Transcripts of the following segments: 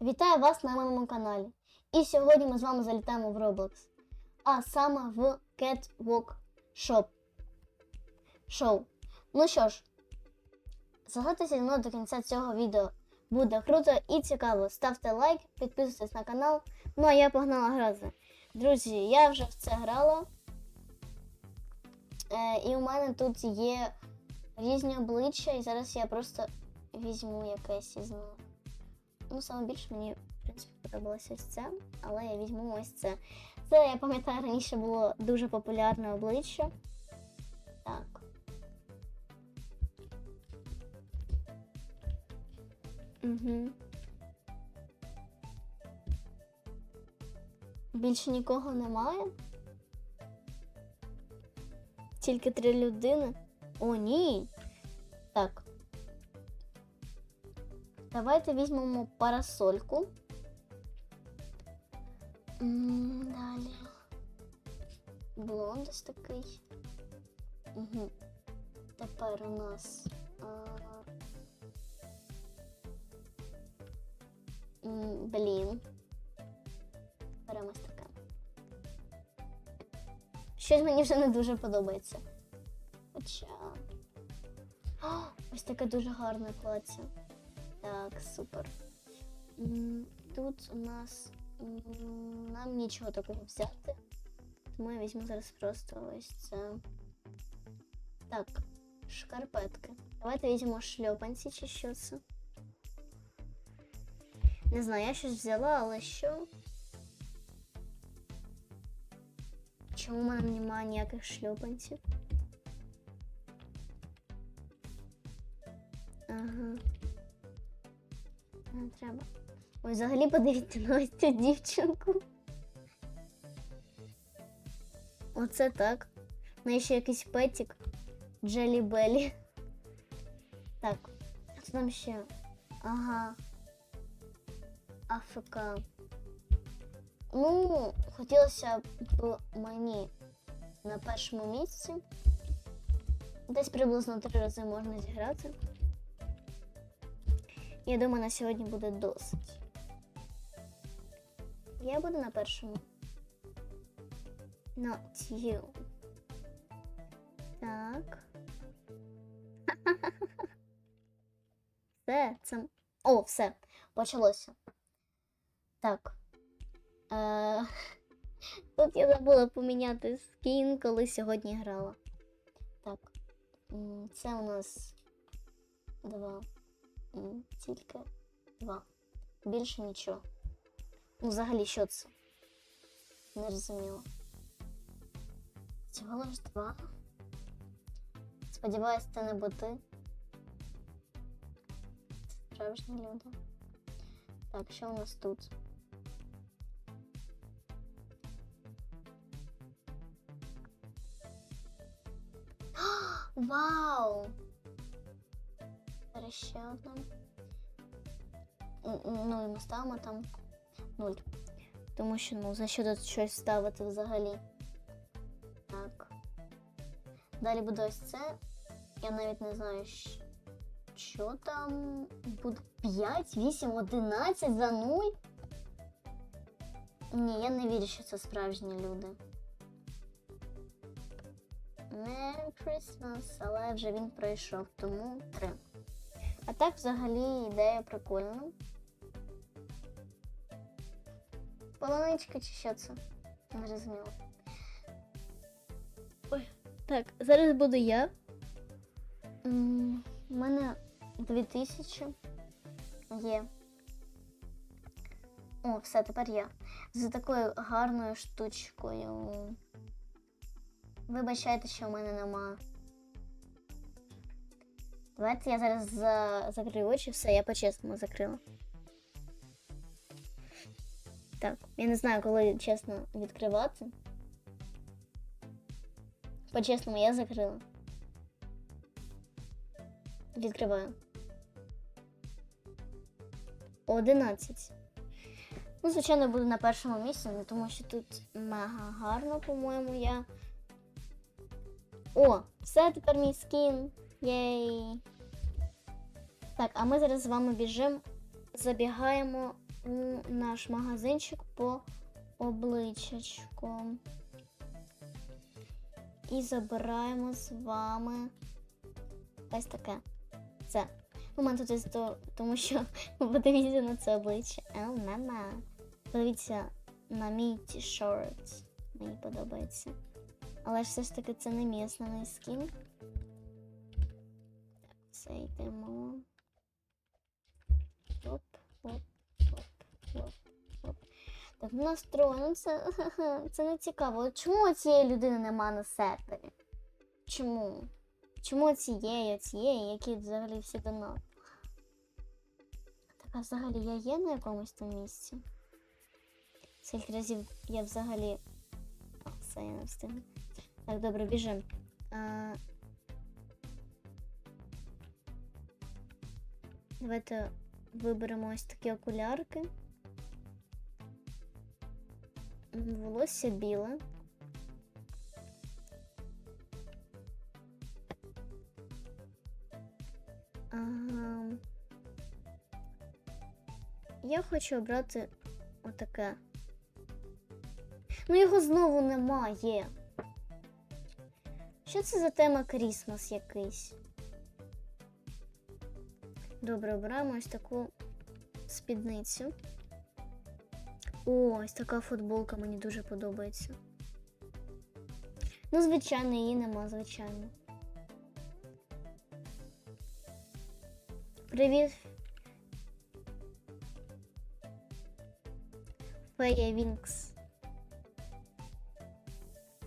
Вітаю вас на моєму каналі. І сьогодні ми з вами залітаємо в Roblox. А саме в Catwalk Shop. Шоу. Ну що ж, залишайтеся зі мною до кінця цього відео. Буде круто і цікаво. Ставте лайк, підписуйтесь на канал. Ну а я погнала грати. Друзі, я вже в це грала. Е, і у мене тут є різні обличчя, і зараз я просто візьму якесь із них. Ну, саме більше мені, в принципі, подобалося ось це, але я візьму ось це. Це, я пам'ятаю, раніше було дуже популярне обличчя. Так. Угу. Більше нікого немає. Тільки три людини. О, ні. Так. Давайте візьмемо парасольку. Далі. Блонд ось такий. Угу. Тепер у нас. А... Блін. Беремо ось таке. Щось мені вже не дуже подобається. Хоча. О, ось таке дуже гарне плаття. Так, супер. Тут у нас нам нічого такого взяти. Тому я візьму зараз просто ось це. Так, шкарпетки. Давайте візьмемо шльопанці чи що це. Не знаю, я щось взяла, але що? Чому в мене немає ніяких шльопанців? Ага. Не треба. Ой, взагалі подивіться на ось цю дівчинку. Оце так. У неї ще якийсь петик. Джелі Белі. Так. Що там ще? Ага. АФК. Ну, хотілося б мені на першому місці. Десь приблизно три рази можна зіграти. Я думаю, на сьогодні буде досить. Я буду на першому. Not you. Так. Все, це. О, все. Почалося. Так. Е... Тут я забула поміняти скін, коли сьогодні грала. Так. Це у нас два. М, Тільки два. Більше нічого. Ну, взагалі, що це? Не розуміла. Всього лиш два. Сподіваюсь, це не боти. Справжні люди. Так, що у нас тут? Вау! Зараз. Ну, і ми ставимо там нуль. Тому що, ну, за що тут щось ставити взагалі? Так. Далі буде ось це. Я навіть не знаю, що там буде 5, 8, 11 за 0. Ні, я не вірю, що це справжні люди. Merry Christmas, але вже він пройшов, тому 3. А так взагалі ідея прикольна. Полоничка чи що це? Не зрозуміло. Ой, так, зараз буду я. У мене 2000 є. О, все, тепер я. За такою гарною штучкою. Вибачайте, що в мене нема. Давайте я зараз за... закрию очі, все, я по-чесному закрила. Так, я не знаю, коли чесно відкривати. По-чесному, я закрила. Відкриваю. 11. Ну, звичайно, буду на першому місці, ну, тому що тут мега гарно, по-моєму, я. О, все, тепер мій скін. Єй. Так, а ми зараз з вами біжимо, забігаємо у наш магазинчик по обличчячку. І забираємо з вами ось таке. Це. У мене тут є то, тому що подивіться на це обличчя. Ел, мама. Подивіться на мій ті-шорт. Мені подобається. Але все ж таки це не мій основний скін. Все йдемо. Оп, оп, оп, оп, оп. Так, ну це, це не цікаво. Чому цієї людини нема на сервері? Чому? Чому цієї, цієї, які взагалі всі донат? Так, а взагалі я є на якомусь там місці? Скільки разів я взагалі. А, все, я не встигну. Так, добре, біжим. Давайте виберемо ось такі окулярки. Волосся біле. Ага. Я хочу обрати отаке. Ну його знову немає. Що це за тема Крісмас якийсь? Добре, обираємо ось таку спідницю. О, ось така футболка мені дуже подобається. Ну, звичайно, її нема, звичайно. Привіт. Фея Вінкс.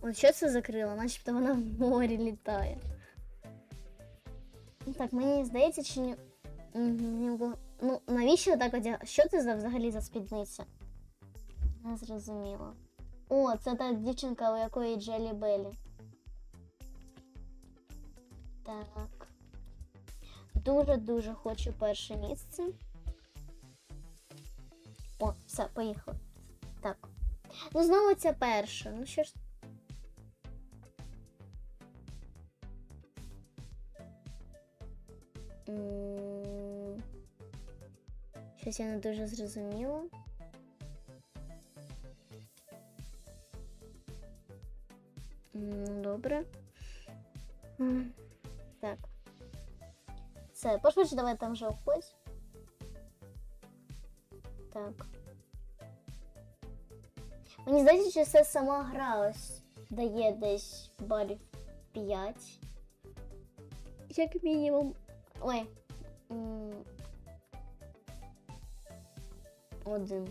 От що це закрило? Начебто вона в морі літає. Ну Так, мені здається, чи ні. Ну, навіщо так одяг? Що це за взагалі за спідниця? Не зрозуміло. О, це та дівчинка, у якої Джелі Белі. Так. Дуже-дуже хочу перше місце. О, все, поїхали. Так. Ну, знову ця перша. Ну що ж. М, Щось я не дуже зрозуміла. М, Добре. Так. Все, пошвидше давай там вже обходь. Так. Мені здається, що це сама гра ось дає десь балів 5. Як мінімум. Ой. Один.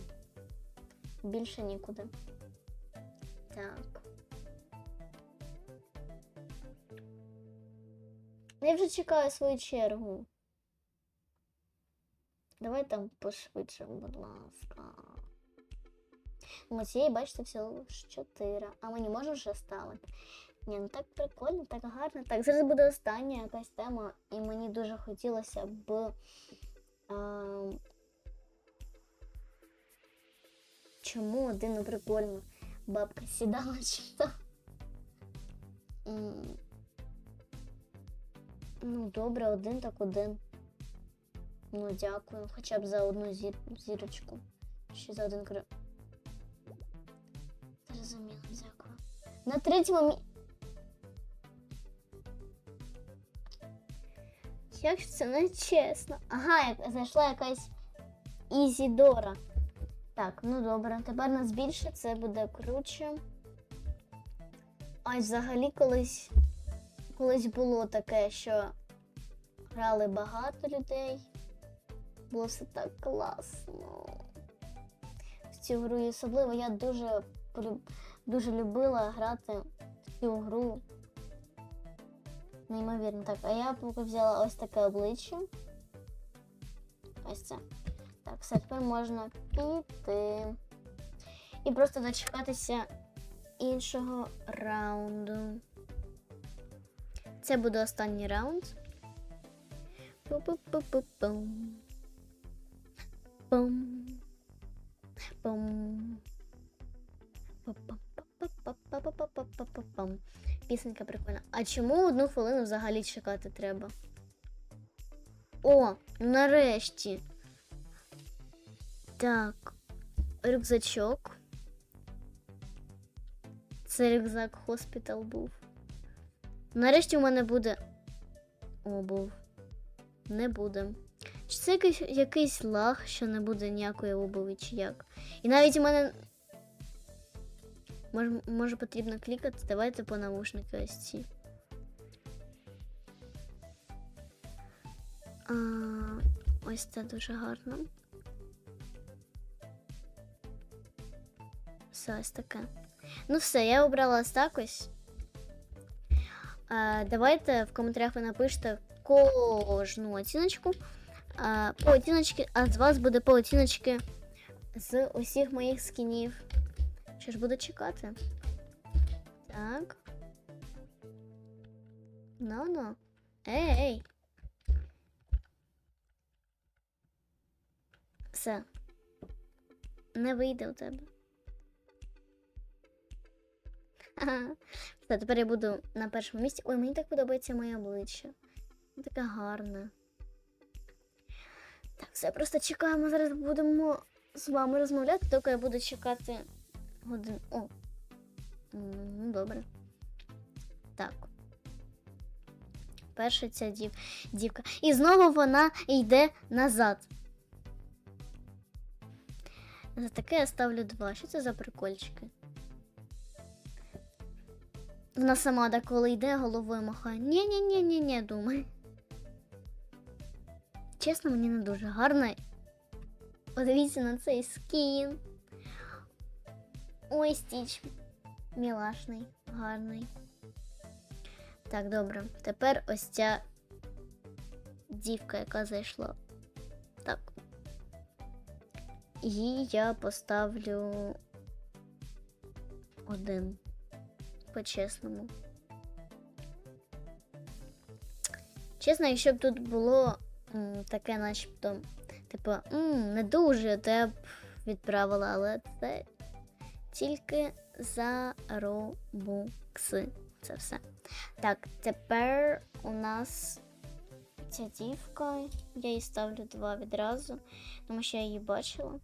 Більше нікуди. Так. Я вже чекаю свою чергу. Давай там пошвидше, будь ласка. У цієї, бачите, всього 4. А мені може вже ставити? Ні, ну так прикольно, так гарно. Так, зараз буде остання якась тема, і мені дуже хотілося б. А, чому один ну, прикольно? Бабка сідала чи то. Ну, добре, один так один. Ну, дякую. Хоча б за одну зір... зірочку. Ще за один кри. Зрозуміло, дякую. На третьому мі... Як ж це не чесно? Ага, як... зайшла якась Ізідора. Так, ну добре, тепер нас більше, це буде круче. А взагалі колись, колись було таке, що грали багато людей. Було все так класно. В цю гру і особливо я дуже, дуже любила грати в цю гру. Неймовірно, так. А я поки взяла ось таке обличчя. Ось це. Так, все, тепер можна піти. І просто дочекатися іншого раунду. Це буде останній раунд. Пу-пу-пу-пу-пум. Пум. Пум. Пам. Пісенька прикольна. А чому одну хвилину взагалі чекати треба? О, нарешті. Так, рюкзачок. Це рюкзак хоспітал був. Нарешті у мене буде обув. Не буде. Чи це якийсь, якийсь лаг, що не буде ніякої обуви, чи як? І навіть у мене. Може, може потрібно клікати. Давайте по навушники ось ці. А, ось це дуже гарно. Все ось таке. Ну все, я обрала ось так ось. А, давайте в коментарях ви напишете кожну оціночку. А, по оціночки, а з вас буде по оціночки з усіх моїх скінів. Що ж буду чекати? Так. Ну-ну. Ей. Все. Не вийде у тебе. Все, тепер я буду на першому місці. Ой, мені так подобається моє обличчя. Таке гарне. Так, все, просто чекаємо. Зараз будемо з вами розмовляти, тільки я буду чекати годин. О. Ну, добре. Так. Перша ця дів... дівка. І знову вона йде назад. За таке я ставлю два. Що це за прикольчики? Вона сама деколи йде, головою махає. Ні-ні-ні-ні-ні, думає. Чесно, мені не дуже гарно. Подивіться на цей скін. Ой, стіч. Мілашний, гарний. Так, добре. Тепер ось ця дівка, яка зайшла. Так. Їй я поставлю один. По-чесному. Чесно, якщо б тут було м, таке, начебто, типу, м, не дуже, то я б відправила, але це тільки за робукси. Це все. Так, тепер у нас ця дівка. Я їй ставлю два відразу, тому що я її бачила.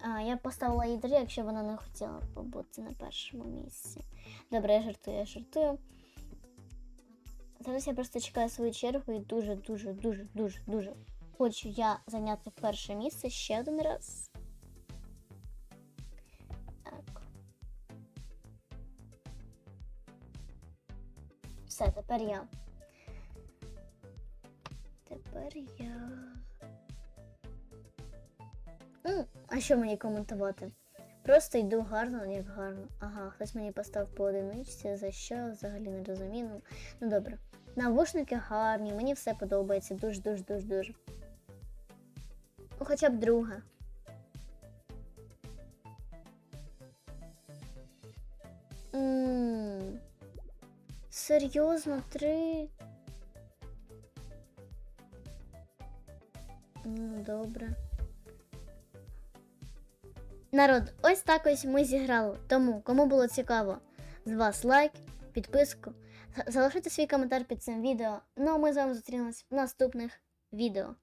А, я поставила їй три, якщо вона не хотіла побути на першому місці. Добре, я жартую, я жартую. Зараз я просто чекаю свою чергу і дуже, дуже, дуже, дуже, дуже хочу я зайняти перше місце ще один раз. Так. Все, тепер я. Тепер я. М, а що мені коментувати? Просто йду гарно, як гарно. Ага, хтось мені поставив по одиничці, за що взагалі не розумію. Ну, ну добре. Навушники гарні, мені все подобається. Дуже, дуже, дуже, дуже. Ну, хоча б друга. Ммм. Серйозно, три. Ну, добре. Народ, ось так ось ми зіграли. Тому, кому було цікаво, з вас лайк, підписку. Залишайте свій коментар під цим відео. Ну а ми з вами зустрінемось в наступних відео.